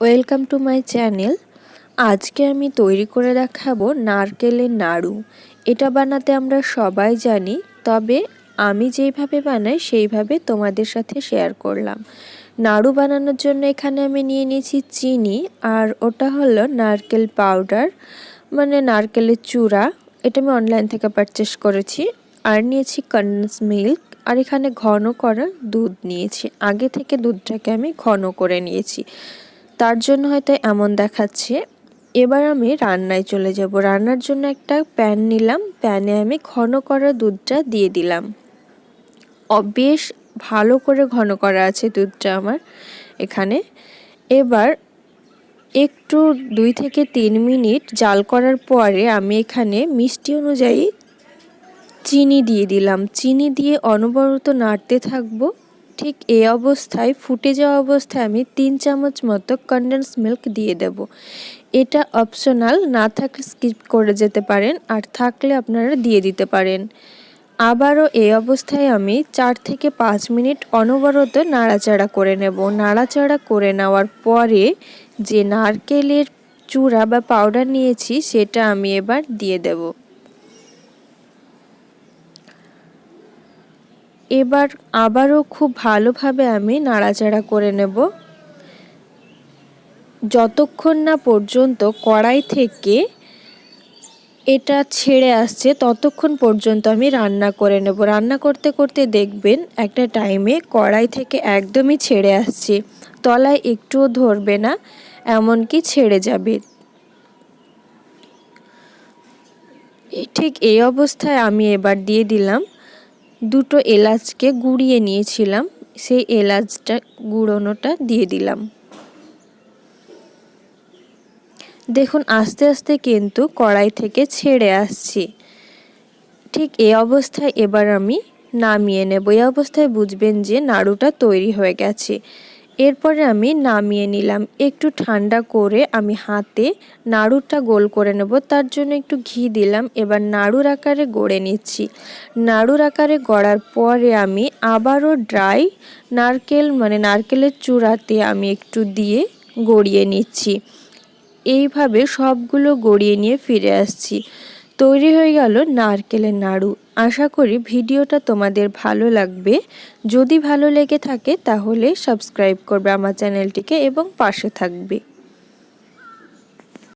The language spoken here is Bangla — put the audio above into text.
Welcome to my channel. আজকে আমি তৈরি করে দেখাবো নারকেলের নাড়ু। এটা বানাতে আমরা সবাই জানি, তবে আমি যেইভাবে বানাই সেইভাবে তোমাদের সাথে শেয়ার করলাম। নাড়ু বানানোর জন্য এখানে আমি নিয়ে নিয়েছি চিনি, আর ওটা হলো নারকেল পাউডার মানে নারকেলের চূড়া। এটা আমি অনলাইন থেকে পারচেস করেছি, আর নিয়েছি কন্ডেন্স মিল্ক আর এখানে ঘন করা দুধ নিয়েছি। আগে থেকে দুধটাকে আমি ঘন করে নিয়েছি। তার জন্য হয়তো এমন দেখাচ্ছে। এবার আমি রান্নায় চলে যাব। রান্নার জন্য একটা প্যান নিলাম। প্যানে আমি ঘন করা দুধটা দিয়ে দিলাম। বেশ ভালো করে ঘন করা আছে দুধটা আমার এখানে। এবার একটু দুই থেকে তিন মিনিট জাল করার পরে আমি এখানে মিষ্টি অনুযায়ী চিনি দিয়ে দিলাম। চিনি দিয়ে অনবরত নাড়তে থাকব। ঠিক এই অবস্থায়, ফুটে যাওয়া অবস্থায় আমি তিন চামচ মতো কন্ডেন্স মিল্ক দিয়ে দেব। এটা অপশনাল না থাকলে স্কিপ করে যেতে পারেন, আর থাকলে আপনারা দিয়ে দিতে পারেন। আবারও এই অবস্থায় আমি চার থেকে পাঁচ মিনিট অনবরত নাড়াচাড়া করে নেব। নাড়াচাড়া করে নেওয়ার পরে যে নারকেলের চূড়া বা পাউডার নিয়েছি, সেটা আমি এবার দিয়ে দেবো। এবার আবারও খুব ভালোভাবে আমি নাড়াচাড়া করে নেব। যতক্ষণ না পর্যন্ত কড়াই থেকে এটা ছেড়ে আসছে, ততক্ষণ পর্যন্ত আমি রান্না করে নেব। রান্না করতে করতে দেখবেন একটা টাইমে কড়াই থেকে একদমই ছেড়ে আসছে। তলায় একটুও ধরবে না, এমনকি ছেড়ে যাবে। ঠিক এই অবস্থায় আমি এবার দিয়ে দিলাম। দুটো এলাচকে গুঁড়িয়ে নিয়েছিলাম, সেই এলাচটা গুঁড়োনোটা দিয়ে দিলাম। দেখুন, আস্তে আস্তে কিন্তু কড়াই থেকে ছেড়ে আসছি। ঠিক এ অবস্থায় এবার আমি নামিয়ে নেব। এই অবস্থায় বুঝবেন যে নাড়ুটা তৈরি হয়ে গেছে। এরপরে আমি নামিয়ে নিলাম। একটু ঠান্ডা করে আমি হাতে নাড়ুটা গোল করে নেব। তার জন্য একটু ঘি দিলাম। এবার নাড়ুর আকারে গড়ে নিচ্ছি। নাড়ুর আকারে গড়ার পরে আমি আবারও ড্রাই নারকেল মানে নারকেলের চূড়াতে আমি একটু দিয়ে গড়িয়ে নিচ্ছি। এইভাবে সবগুলো গড়িয়ে নিয়ে ফিরে আসছি। তৈরি হয়ে গেল নারকেলের নাড়ু। আশা করি ভিডিওটা তোমাদের ভালো লাগবে। যদি ভালো লেগে থাকে তাহলে সাবস্ক্রাইব করবে আমার চ্যানেলটিকে এবং পাশে থাকবে।